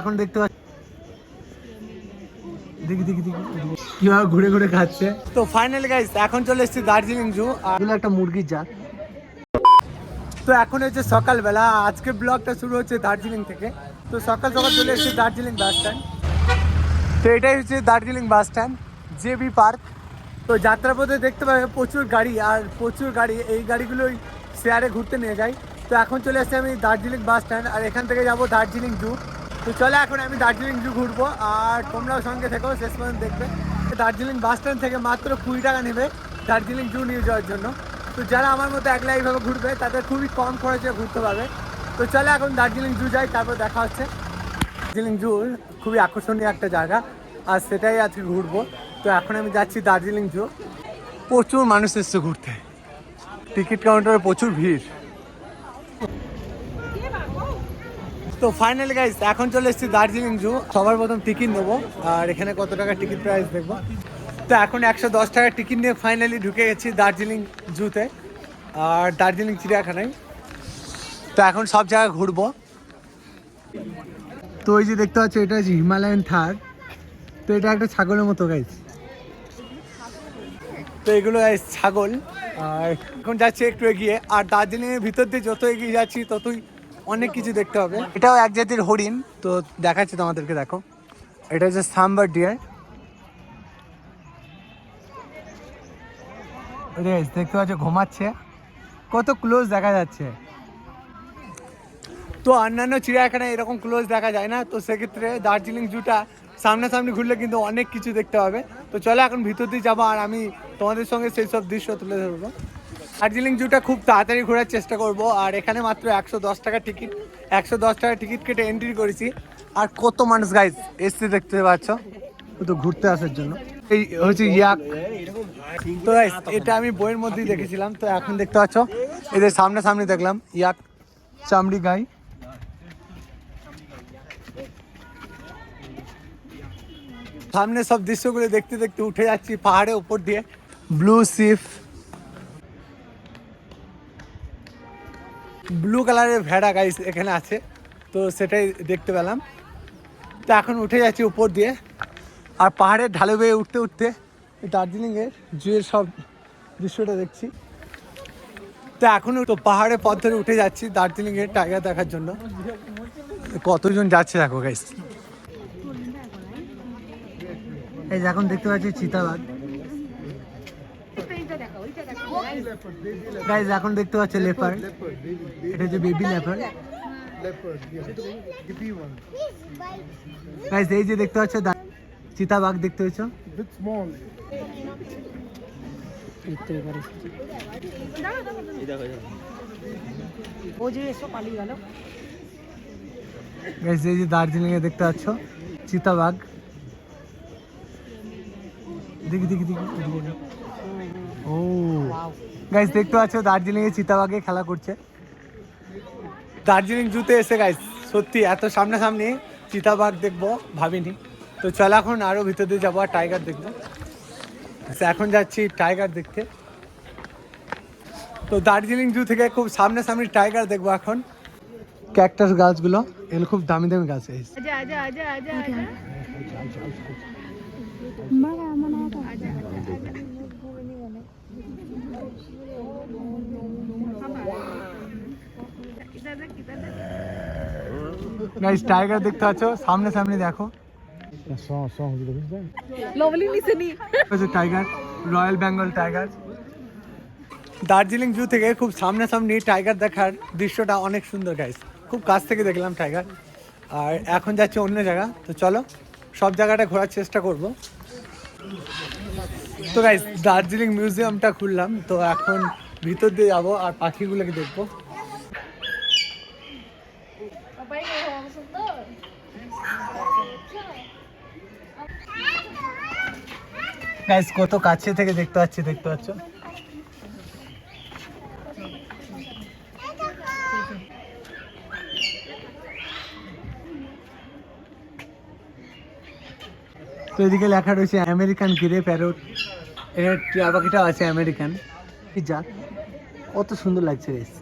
এখন দেখতে পাচ্ছি ঘুরে ঘুরে খাচ্ছে। তো এখন চলে দার্জিলিং জু একটা মুরগির তো এখন হচ্ছে সকালবেলা, আজকে শুরু হচ্ছে দার্জিলিং থেকে। তো সকাল সকাল চলে এসেছি দার্জিলিং বাস স্ট্যান্ড তো এটাই হচ্ছে Darjeeling bus stand JB park তো যাত্রাপথে দেখতে পাবে প্রচুর গাড়ি, আর প্রচুর গাড়ি, এই গাড়িগুলোই শেয়ারে ঘুরতে নিয়ে যায়। তো এখন চলে এসেছি আমি দার্জিলিং বাস স্ট্যান্ড, আর এখান থেকে যাব দার্জিলিং জু। তো চলে এখন আমি দার্জিলিং জু ঘুরবো, আর তোমরাও সঙ্গে থেকেও শেষ পর্যন্ত দেখবে। দার্জিলিং বাস স্ট্যান্ড থেকে মাত্র কুড়ি টাকা নেবে দার্জিলিং জু নিয়ে যাওয়ার জন্য। তো যারা আমার মতো একলা এইভাবে ঘুরবে, তাদের খুবই কম খরচে ঘুরতে পারবে। তো চলে এখন দার্জিলিং জু যাই, তারপর দেখা হচ্ছে। দার্জিলিং জু খুবই আকর্ষণীয় একটা জায়গা, আর সেটাই আজকে ঘুরবো। তো এখন আমি যাচ্ছি দার্জিলিং জু। প্রচুর মানুষ এসছে ঘুরতে। টিকিট কাউন্টারে প্রচুর ভিড়। তো ফাইনালি গাইস এখন চলে এসেছি দার্জিলিং জু। সবার প্রথম টিকিট নেব। আর এখানে কত টাকা টিকিট প্রাইস দেখব। তো এখন একশো দশ টাকার টিকিট নিয়ে ফাইনালি ঢুকে গেছি দার্জিলিং জুতে। আর দার্জিলিং চিড়িয়াখানায়। তো এখন সব জায়গায় ঘুরবো। তো ওই যে দেখতে পাচ্ছ, এটা হচ্ছে হিমালয়ান থার। তো এটা একটা ছাগলের মতো গাইজ তো এগুলো গাইজ ছাগল। আর এখন যাচ্ছি একটু এগিয়ে। আর দার্জিলিংয়ের ভিতর দিয়ে যত এগিয়ে যাচ্ছি, ততই অনেক কিছু দেখতে হবে। এটাও এক জাতির হরিণ, তো দেখাচ্ছি তোমাদেরকে, দেখো। এটা হচ্ছে সাম্বার ডিয়ার। দেখতে পাচ্ছ, ঘুমাচ্ছে। কত ক্লোজ দেখা যাচ্ছে। তো অন্যান্য চিড়িয়াখানায় এরকম ক্লোজ দেখা যায় না, তো সেক্ষেত্রে দার্জিলিং জুটা সামনাসামনি ঘুরলে কিন্তু অনেক কিছু দেখতে হবে। তো চলো এখন ভিতর দিয়ে যাব, আর আমি তোমাদের সঙ্গে সেই সব দৃশ্য তুলে ধরবো। দার্জিলিং জুটা খুব তাড়াতাড়ি ঘোরার চেষ্টা করব। আর এখানে মাত্র একশো দশ টাকা টিকিট একশো দশ টাকা টিকিট কেটে এন্ট্রি করেছি। আর কত মানুষ গাইজ এসছে দেখতে পাচ্ছ? তো ঘুরতে আসার জন্য। এই হচ্ছে ইয়াক। তো এটা আমি বইয়ের মধ্যেই দেখেছিলাম। তো এখন দেখতে পাচ্ছ এদের সামনে সামনে দেখলাম ইয়াক চামড়ি গাই। সামনে সব দৃশ্যগুলো দেখতে দেখতে উঠে যাচ্ছি পাহাড়ের উপর দিয়ে। ব্লু সিফ ব্লু কালারের ভেড়া গাইস এখানে আছে। তো সেটাই দেখতে পেলাম। তো এখন উঠে যাচ্ছি উপর দিয়ে। আর পাহাড়ের ঢালে বেয়ে উঠতে উঠতে দার্জিলিংয়ের জুয়ের সব দৃশ্যটা দেখছি। তো এখনও তো পাহাড়ে পথ ধরে উঠে যাচ্ছি দার্জিলিংয়ের টাইগার দেখার জন্য। কতজন যাচ্ছে দেখো গাইস এই যে এখন দেখতে পাচ্ছি চিতাবাঘ। গাইজ এখন দেখতে পাচ্ছি লেপার এটা হচ্ছে বেবি লেপার গাইজ এই যে দেখতে পাচ্ছ চিতাবাঘ দেখতে পাচ্ছ? গাইজ এই যে দার্জিলিং এ দেখতে পাচ্ছ চিতাবাঘ দেখি দেখি দেখি। ও গাইজ দেখতে পাচ্ছ দার্জিলিং এ চিতাবাঘে খেলা করছে। দার্জিলিং জুতে এসে গাইজ সত্যি এত সামনাসামনি চিতাবাঘ দেখব ভাবিনি। তো চল এখন আরও ভিতর দিয়ে যাব আর টাইগার দেখব। এখন যাচ্ছি টাইগার দেখতে। তো দার্জিলিং জু থেকে খুব সামনাসামনি টাইগার দেখব এখন। ক্যাকটাস গাছগুলো এগুলো খুব দামি দামি গাছ এই গাইস টাইগার দেখতে পাচ্ছ সামনে সামনে দেখো। Tiger royal Bengal tiger Darjeeling zoo থেকে খুব সামনাসামনি টাইগার দেখার দৃশ্যটা অনেক সুন্দর গাইস খুব কাছ থেকে দেখলাম টাইগার আর এখন যাচ্ছে অন্য জায়গা। তো চলো সব জায়গাটা ঘোরার চেষ্টা করব। তো গাইস দার্জিলিং মিউজিয়ামটা খুললাম। তো এখন ভিতর দিয়ে যাব আর পাখিগুলোকে দেখব। গাইস কত কাছে থেকে দেখতে পাচ্ছি, দেখতে পাচ্ছ? তো এদিকে লেখা রয়েছে আমেরিকান গিরে প্যারোট এর টিয়া পাখিটা আছে আমেরিকান কি যাক কত সুন্দর লাগছে গাইস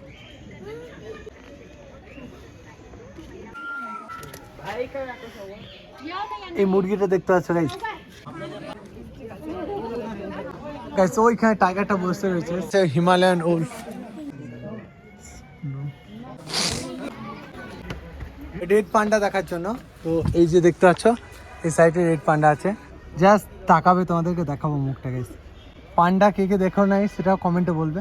এই মুরগিটা দেখতে পাচ্ছ গাইস গাইস ওইখানে টাইগারটা বসে রয়েছে। হিমালয়ান ওল্ফ রেড পান্ডা দেখার জন্য। তো এই যে দেখতে পাচ্ছ, এই সাইডে রেড পান্ডা আছে। জাস্ট তাকাবে, তোমাদেরকে দেখাবো মুখটা গাইস পান্ডা কে কে দেখো নাই, সেটাও কমেন্টে বলবে।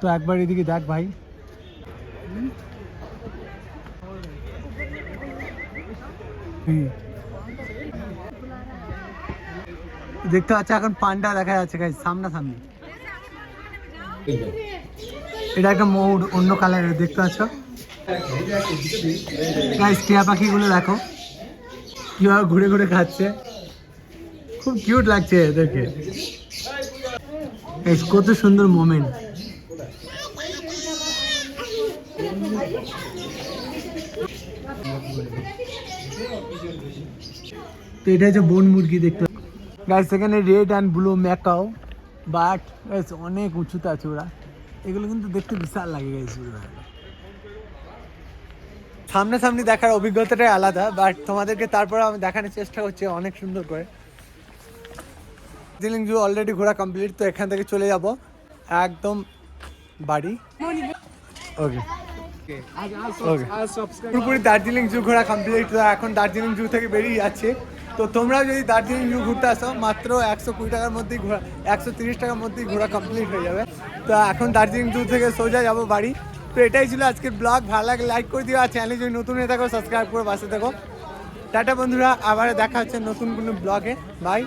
তো একবার এদিকে দেখ ভাই। দেখতে পাচ্ছ এখন পান্ডা দেখা যাচ্ছে গাইস সামনাসামনি। এটা একটা মৌর অন্য কালারের, দেখতে পাচ্ছ? গাইস টিয়া পাখিগুলো দেখো, কীভাবে ঘুরে ঘুরে খাচ্ছে। খুব কিউট লাগছে এদেরকে। কত সুন্দর মোমেন্ট তো এটা হচ্ছে বন মুরগি দেখতে গাইস এখানে red and blue macaw but guys অনেক উঁচুতে আছে ওরা। এগুলো কিন্তু দেখতে বিশাল লাগে গাইস সামনে সামনে দেখার অভিজ্ঞতাটাই আলাদা বাট তোমাদেরকে তারপরে আমি দেখানোর চেষ্টা করছি, অনেক সুন্দর করে। দার্জিলিং জু অলরেডি ঘোরা কমপ্লিট তো এখান থেকে চলে যাব। একদম বাড়ি। ওকে পুরোপুরি দার্জিলিং জু ঘোরা কমপ্লিট তো এখন দার্জিলিং জু থেকে বেরিয়ে যাচ্ছে। তো তোমরা যদি দার্জিলিং জু ঘুরতে আসো মাত্র একশো কুড়ি টাকার মধ্যেই ঘোরা একশো তিরিশ টাকার মধ্যেই ঘোরা কমপ্লিট হয়ে যাবে। তো এখন দার্জিলিং জু থেকে সোজা যাব বাড়ি। তো এটাই ছিল আজকের ব্লগ ভালো লাগে লাইক করে দিও। আর চ্যানেলে যদি নতুন হয়ে থাকো সাবস্ক্রাইব করে বাসে থাকো। টাটা বন্ধুরা আবার দেখা হচ্ছে নতুন কোনো ব্লগে বাই